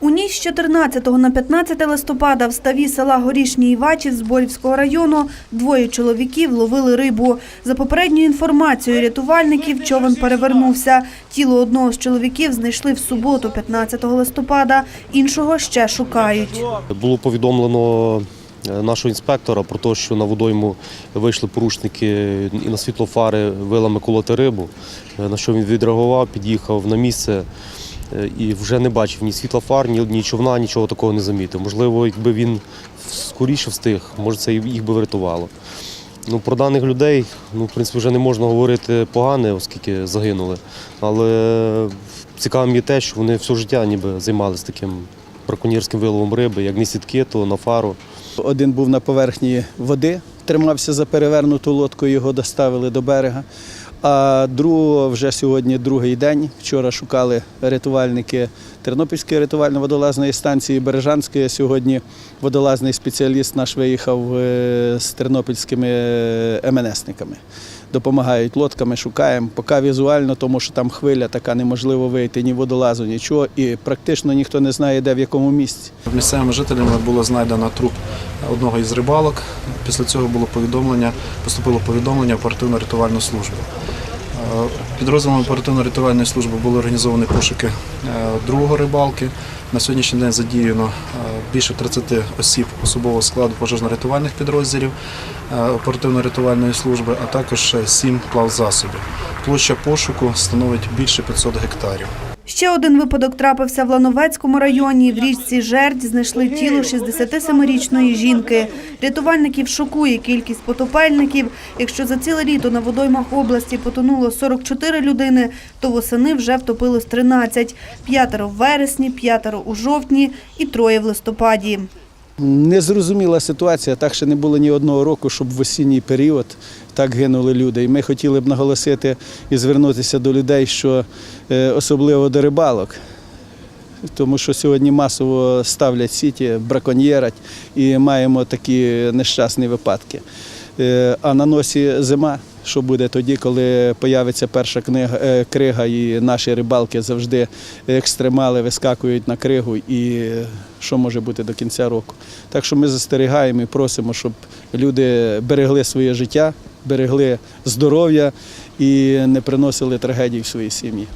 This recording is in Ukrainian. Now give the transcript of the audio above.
У ніч з 14 на 15 листопада в ставі села Горішній Івачів Зборівського району двоє чоловіків ловили рибу. За попередньою інформацією рятувальників, човен перевернувся. Тіло одного з чоловіків знайшли в суботу, 15 листопада, іншого ще шукають. Було повідомлено е, нашого інспектора про те, що на водойму вийшли порушники і на світлофари вилами колоти рибу. Е, На що він відреагував, під'їхав на місце і вже не бачив ні світлофар, ні, ні човна, нічого такого не замітив. Можливо, якби він скоріше встиг, може це їх би врятувало. Ну, про даних людей, ну, в принципі, вже не можна говорити погане, оскільки загинули. Але цікавим є те, що вони все життя ніби займалися таким браконьєрським виловом риби, як не сітки, то на фару. Один був на поверхні води, тримався за перевернуту лодку, його доставили до берега. А другого вже сьогодні другий день. Вчора шукали рятувальники Тернопільської рятувально-водолазної станції Бережанської. Сьогодні водолазний спеціаліст наш виїхав е, з тернопільськими е, МНСниками. Допомагають лодками, шукаємо. Поки візуально, тому що там хвиля така неможливо вийти ні водолазу, нічого, і практично ніхто не знає, де в якому місці. Місцевими жителями було знайдено труп одного із рибалок. Після цього було повідомлення, поступило повідомлення в оперативно-рятувальну службу. Підрозділом оперативно-рятувальної служби були організовані пошуки е, другого рибалки. На сьогоднішній день задіяно е, більше 30 осіб особового складу пожежно-рятувальних підрозділів е, оперативно-рятувальної служби, а також 7 плавзасобів. Площа пошуку становить більше 500 гектарів. Ще один випадок трапився в Лановецькому районі. В річці жертв знайшли тіло 67-річної жінки. Рятувальників шокує кількість потопельників. Якщо за ціле літо на водоймах області потонуло 44 людини, то восени вже втопилось 13. П'ятеро в вересні, п'ятеро у жовтні і троє в листопаді. Незрозуміла ситуація, так ще не було ні одного року, щоб в осінній період так гинули люди. І ми хотіли б наголосити і звернутися до людей, що е, особливо до рибалок, тому що сьогодні масово ставлять сіті, браконьєрять і маємо такі нещасні випадки. Е, А на носі зима. Що буде тоді, коли появиться перша книга, е, крига, і наші рибалки завжди екстремали вискакують на кригу, і що може бути до кінця року. Так що ми застерігаємо і просимо, щоб люди берегли своє життя, берегли здоров'я і не приносили трагедій в свої сім'ї.